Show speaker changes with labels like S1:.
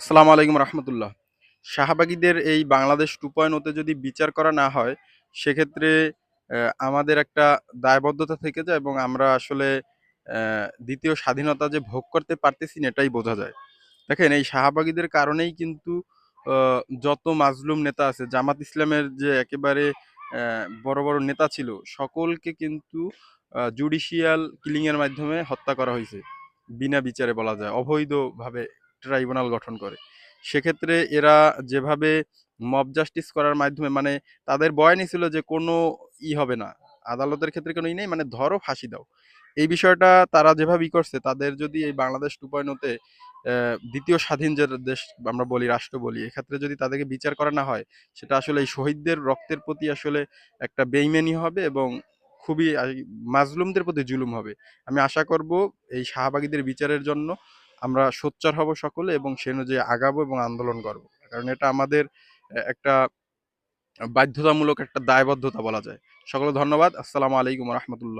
S1: আসসালামু আলাইকুম রহমতুল্লাহ। শাহবাগীদের এই বাংলাদেশ টু পয়েন্ট যদি বিচার করা না হয়, সেক্ষেত্রে আমাদের একটা দায়বদ্ধতা থেকে যায় এবং আমরা আসলে দ্বিতীয় স্বাধীনতা যে ভোগ করতে পারতেছি না, এটাই বোঝা যায়। দেখেন, এই শাহবাগীদের কারণেই কিন্তু যত মাজলুম নেতা আছে, জামাত ইসলামের যে একেবারে বড় বড় নেতা ছিল, সকলকে কিন্তু জুডিশিয়াল কিলিংয়ের মাধ্যমে হত্যা করা হয়েছে, বিনা বিচারে বলা যায়, অবৈধভাবে। ট্রাইব্যুনাল গঠন করে। সেক্ষেত্রে এরা যেভাবে মব জাস্টিস করার মাধ্যমে মানে তাদের বয়ানই ছিল যে কোনো ই হবে না। আদালতের ক্ষেত্রে কোনো ই নেই মানে ধরো ফাঁসি দাও। এই বিষয়টা তারা যেভাবে ই করছে, তাদের যদি এই বাংলাদেশ টু পয়েন্টতে দ্বিতীয় স্বাধীন যে দেশ আমরা বলি, রাষ্ট্র বলি, এক্ষেত্রে যদি তাদেরকে বিচার করা না হয়, সেটা আসলে এই শহীদদের রক্তের প্রতি আসলে একটা বেইমানি হবে এবং খুবই মাজলুমদের প্রতি জুলুম হবে। আমি আশা করব এই শাহবাগীদের বিচারের জন্য আমরা সোচ্চার হব সকলে এবং সে অনুযায়ী আগাবো এবং আন্দোলন করব। কারণ এটা আমাদের একটা বাধ্যতামূলক একটা দায়বদ্ধতা বলা যায়। সকলে ধন্যবাদ। আসসালামু আলাইকুম রহমতুল্লাহ।